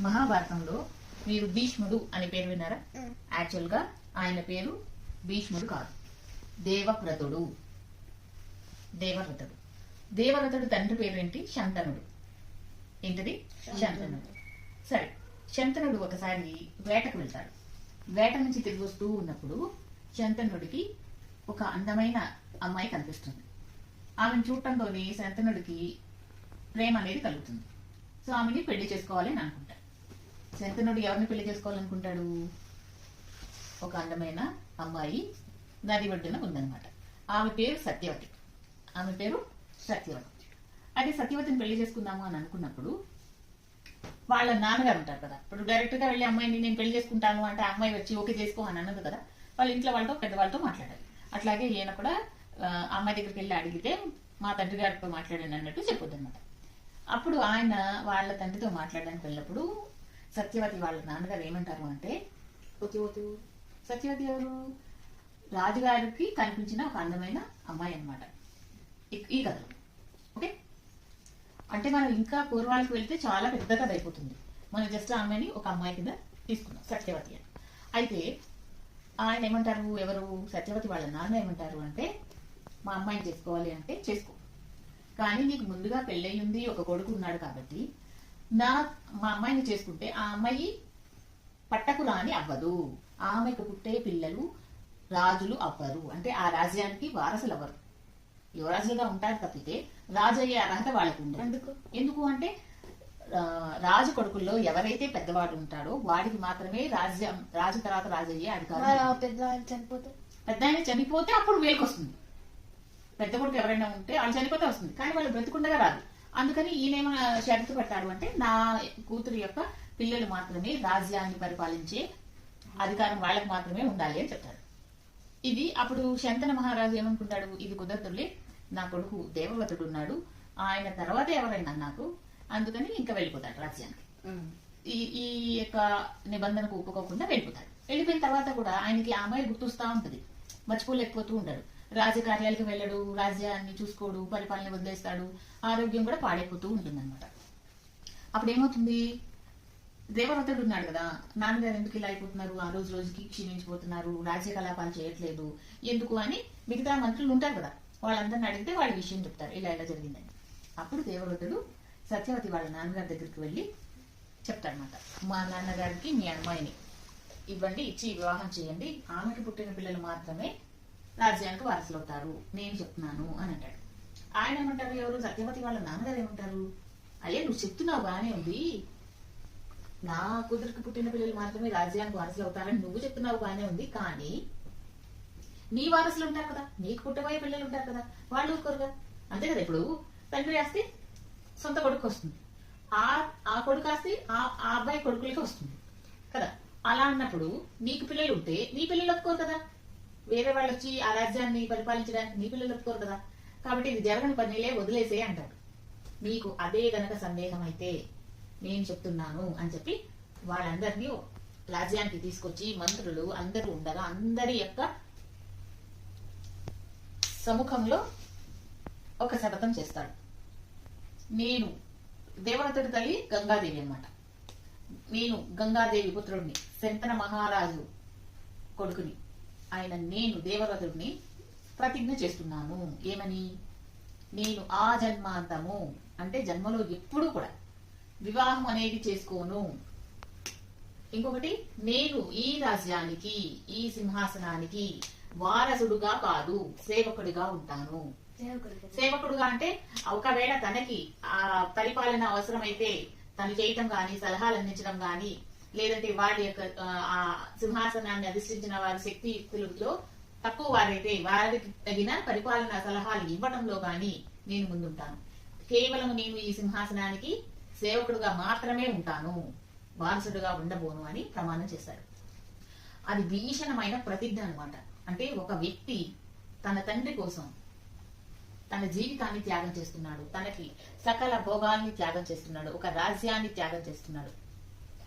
మహాభారతంలో మీరు భీష్ముడు అనే పేరు విన్నారా? యాక్చువల్గా ఆయన పేరు భీష్ముడు కాదు. దేవవ్రతుడు. దేవవ్రతుడు. దేవవ్రతుడు తండ్రి పేరు ఏంటి? శంతనుడు. ఏంటిది? శంతనుడు. సరే శంతనుడు ఒకసారి వేటకు వెళ్తాడు. వేట నుంచి తిరిగి వస్తూ ఉన్నప్పుడు శంతనుడికి ఒక అందమైన అమ్మాయి కనిపిస్తుంది. ఆమెను చూడటంతోనే శంతనుడికి ప్రేమ అనేది కలుగుతుంది. సో ఆమెని పెళ్ళి చేసుకోవాలి అని అనుకుంటాడు శంతనుడు ఎవరిని పెళ్ళి చేసుకోవాలనుకుంటాడు? ఒక అందమైన అమ్మాయి నది ఒడ్డున ఉందన్నమాట. ఆమె పేరు సత్యవతి. ఆమె పేరు సత్యవతి. అయితే సత్యవతిని పెళ్ళి చేసుకుందాము అని అనుకున్నప్పుడు వాళ్ళ నాన్నగారు ఉంటారు కదా. ఇప్పుడు డైరెక్ట్గా వెళ్ళి అమ్మాయిని నేను పెళ్ళి చేసుకుంటాను అంటే ఆ అమ్మాయి వచ్చి ఓకే చేసుకో అని అన్నది కదా. వాళ్ళ ఇంట్లో వాళ్ళతో పెద్దవాళ్ళతో మాట్లాడాలి. అట్లాగే ఈయన కూడా అమ్మాయి దగ్గరికి వెళ్ళి అడిగితే మా తండ్రి గారితో మాట్లాడాను అన్నట్టు చెప్పొద్దు అనమాట అప్పుడు ఆయన వాళ్ళ తండ్రితో మాట్లాడడానికి వెళ్ళినప్పుడు సత్యవతి వాళ్ళ నాన్నగారు ఏమంటారు అంటే సత్యవతి ఎవరు? రాజుగారికి కనిపించిన ఒక అందమైన అమ్మాయి అన్నమాట. ఈ- కథలో ఓకే? అంటే మనం ఇంకా పూర్వాలకు వెళ్తే చాలా పెద్ద కథ అయిపోతుంది. మనం జస్ట్ ఆమెని ఒక అమ్మాయి కింద తీసుకున్నాం సత్యవతి అని. అయితే ఆయన ఏమంటారు? ఎవరు? సత్యవతి వాళ్ళ నాన్న ఏమంటారు అంటే మా అమ్మాయిని చేసుకోవాలి అంటే చేసుకో. కానీ నీకు ముందుగా పెళ్ళయి ఉంది ఒక కొడుకు ఉన్నాడు కాబట్టి నా మా అమ్మాయిని చేసుకుంటే ఆ అమ్మాయి పట్టకు రాని అవ్వదు. ఆమెకు పుట్టే పిల్లలు రాజులు అవ్వరు. అంటే ఆ రాజ్యానికి వారసులు అవ్వరు యువరాజులుగా ఉంటారు తప్పితే రాజు అయ్యే అర్హత వాళ్ళకు ఉండదు. ఎందుకు? ఎందుకు అంటే ఆ, రాజు కొడుకుల్లో ఎవరైతే పెద్దవాడు ఉంటాడో వాడికి మాత్రమే రాజ్యం రాజు తర్వాత రాజు అయ్యే అధికారం ఆ. పెద్ద ఆయన చనిపోతే? పెద్ద ఆయన చనిపోతే అప్పుడు వేలకు వస్తుంది పెద్ద కొడుకు ఎవరైనా ఉంటే వాళ్ళు చనిపోతే వస్తుంది. కానీ వాళ్ళు బ్రతికుండగా రాదు. అందుకని ఈయనేమో షరతు పెట్టాడు అంటే నా కూతురు యొక్క పిల్లలు మాత్రమే రాజ్యాన్ని పరిపాలించే అధికారం వాళ్ళకి మాత్రమే ఉండాలి అని చెప్తాడు. ఇది అప్పుడు శంతన మహారాజు ఏమనుకుంటాడు? ఇది కుదరతులే నా కొడుకు దేవవ్రతుడు ఉన్నాడు ఆయన తర్వాత ఎవరైనా నాకు అందుకని ఇంకా వెళ్ళిపోతాడు రాజ్యానికి. ఈ ఈ యొక్క నిబంధనకు ఒప్పుకోకుండా వెళ్ళిపోతాడు. వెళ్ళిపోయిన తర్వాత కూడా ఆయనకి ఆ అమ్మాయి గుర్తొస్తా ఉంటది. మర్చిపోలేకపోతూ ఉంటాడు రాజకార్యాలకు వెళ్ళడు రాజ్యాన్ని చూసుకోడు పరిపాలన వదిలేస్తాడు ఆరోగ్యం కూడా పాడైపోతూ ఉంటుంది అనమాట అప్పుడు ఏమవుతుంది దేవవ్రతుడు ఉన్నాడు కదా నాన్నగారు ఎందుకు ఇలా అయిపోతున్నారు? ఆ రోజు రోజుకి క్షీణించిపోతున్నారు రాజ్య కలాపాలు చేయట్లేదు ఎందుకు అని మిగతా మంత్రులు ఉంటారు కదా వాళ్ళందరిని అడిగితే వాళ్ళ విషయం చెప్తారు ఇలా ఇలా జరిగిందని. అప్పుడు దేవవ్రతుడు సత్యవతి వాళ్ళ నాన్నగారి దగ్గరికి వెళ్ళి చెప్తాడనమాట మా నాన్నగారికి మీ అమ్మాయిని ఇవ్వండి ఇచ్చి వివాహం చేయండి ఆమెకు పుట్టిన పిల్లలు మాత్రమే రాజ్యానికి వారసులు అవుతారు నేను చెప్తున్నాను అని అంటాడు. ఆయన ఏమంటారు? ఎవరు? సత్యవతి వాళ్ళ నాన్నగారు ఏమంటారు? అయ్యే నువ్వు చెప్తున్నావు బానే ఉంది. నా కూతురికి పుట్టిన పిల్లలు మాత్రమే రాజ్యానికి వారసులు అవుతారని నువ్వు చెప్తున్నావు బానే ఉంది. కానీ నీ వారసులు ఉంటారు కదా? నీకు పుట్టబోయే పిల్లలు ఉంటారు కదా? వాళ్ళు ఊరుకోరుగా? అంతే కదా ఇప్పుడు? తండ్రి ఆస్తి సొంత కొడుకు వస్తుంది. ఆ ఆ కొడుకు ఆస్తి ఆ ఆ అబ్బాయి కొడుకులకి వస్తుంది. కదా? అలా అన్నప్పుడు నీకు పిల్లలు ఉంటే నీ పిల్లలు ఒప్పుకోరు కదా? వేరే వాళ్ళు వచ్చి ఆ రాజ్యాన్ని పరిపాలించడానికి నీ పిల్లలు ఒప్పుకోరు కదా. కాబట్టి ఇది జరగని పనిలే వదిలేసే అంటాడు. మీకు అదే గనక సందేహం అయితే నేను చెప్తున్నాను అని చెప్పి వాళ్ళందరినీ రాజ్యానికి తీసుకొచ్చి మంత్రులు అందరూ ఉండగా అందరి యొక్క సముఖంలో ఒక శపథం చేస్తాడు. నేను దేవతడి తల్లి గంగాదేవి అన్నమాట. నేను గంగాదేవి పుత్రుడిని శంతన మహారాజు కొడుకుని. ఆయన నేను దేవరతుడిని ప్రతిజ్ఞ చేస్తున్నాను. ఏమని? నేను ఆ జన్మాంతము అంటే జన్మలో ఎప్పుడూ కూడా వివాహం అనేది చేసుకోను. ఇంకొకటి నేను ఈ రాజ్యానికి ఈ సింహాసనానికి వారసుడుగా కాదు సేవకుడిగా ఉంటాను. సేవకుడుగా అంటే ఒకవేళ తనకి ఆ పరిపాలన అవసరమైతే తను చేయటం గాని సలహాలు అందించడం గాని లేదంటే వారి యొక్క ఆ, సింహాసనాన్ని అధిష్ఠించిన వారి శక్తిలో తక్కువ వారైతే వారికి తగిన పరిపాలన సలహాలు ఇవ్వడంలో గాని నేను ముందుంటాను. కేవలం నేను ఈ సింహాసనానికి సేవకుడుగా మాత్రమే ఉంటాను. వారసుడుగా ఉండబోను అని ప్రమాణం చేశాడు అది భీషణమైన ప్రతిజ్ఞ అనమాట అంటే ఒక వ్యక్తి తన తండ్రి కోసం తన జీవితాన్ని త్యాగం చేస్తున్నాడు. తనకి సకల భోగాల్ని త్యాగం చేస్తున్నాడు. ఒక రాజ్యాన్ని త్యాగం చేస్తున్నాడు.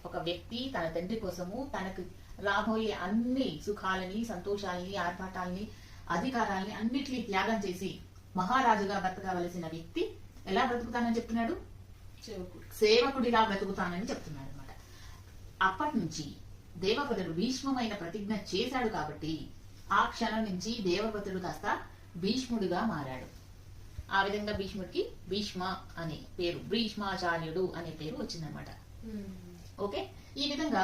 ఒక వ్యక్తి తన తండ్రి కోసము తనకు రాబోయే అన్ని సుఖాలని సంతోషాలని ఆర్భాటాలని అధికారాల్ని అన్నిటినీ త్యాగం చేసి మహారాజుగా బ్రతకవలసిన వ్యక్తి ఎలా బ్రతుకుతానని చెప్తున్నాడు? సేవకుడిగా బ్రతుకుతానని చెప్తున్నాడు అనమాట అప్పటి నుంచి దేవవ్రతుడు భీష్మమైన ప్రతిజ్ఞ చేశాడు కాబట్టి ఆ క్షణం నుంచి దేవవ్రతుడు కాస్త భీష్ముడిగా మారాడు. ఆ విధంగా భీష్ముడికి భీష్మ అనే పేరు భీష్మాచార్యుడు అనే పేరు వచ్చిందనమాట ఓకే? ఈ విధంగా